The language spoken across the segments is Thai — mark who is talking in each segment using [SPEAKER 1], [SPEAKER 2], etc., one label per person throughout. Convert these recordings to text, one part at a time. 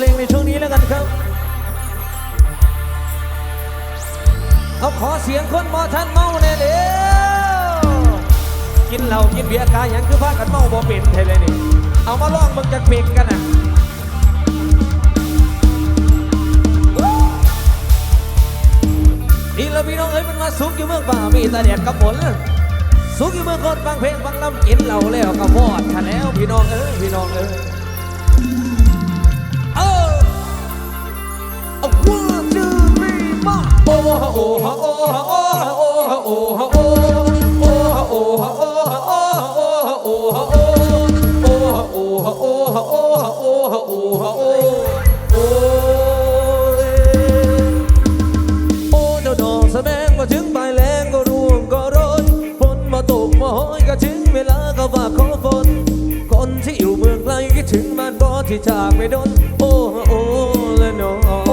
[SPEAKER 1] เพ
[SPEAKER 2] ล
[SPEAKER 3] งในช่วงนี้แล้วกันครับ เอาขอเสียงคนมอท่านเมาแน่เดียวกินเหล้ากินเบียร์กายยังคือพากันเมาบ่เป็นไทยเลยนี่ เอามาลองมึงจะเป็งกันนะนี่เราพี่น้องเอ้ยมันมาสุกอยู่เมืองป่ามีตาแดดกับฝนสุกอยู่เมืองคนฟังเพลงฟังลำกินเหล้าแล้วก็พอดค่ะแล้วพี่น้องเอ้ยพี่น้องเอ้ย ถึงบ้านบ่ที่จากไปดน โอ้โอ้และ
[SPEAKER 1] น้อ
[SPEAKER 3] ง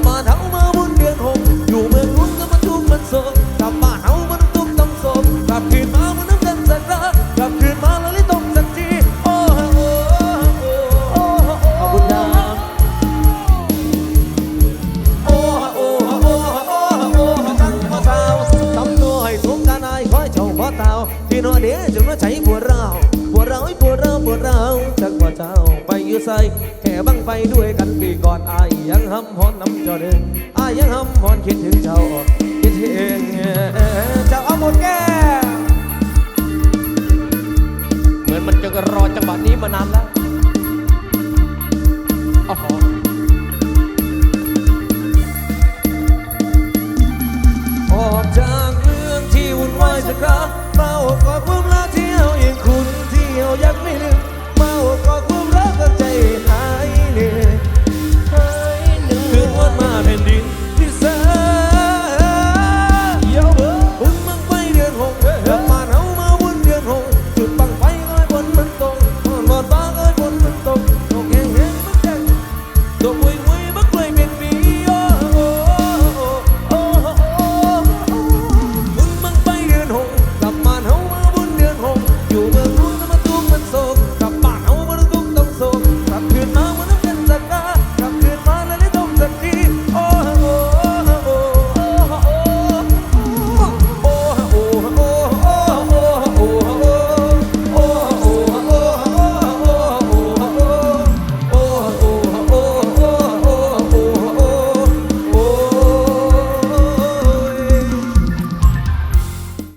[SPEAKER 3] upon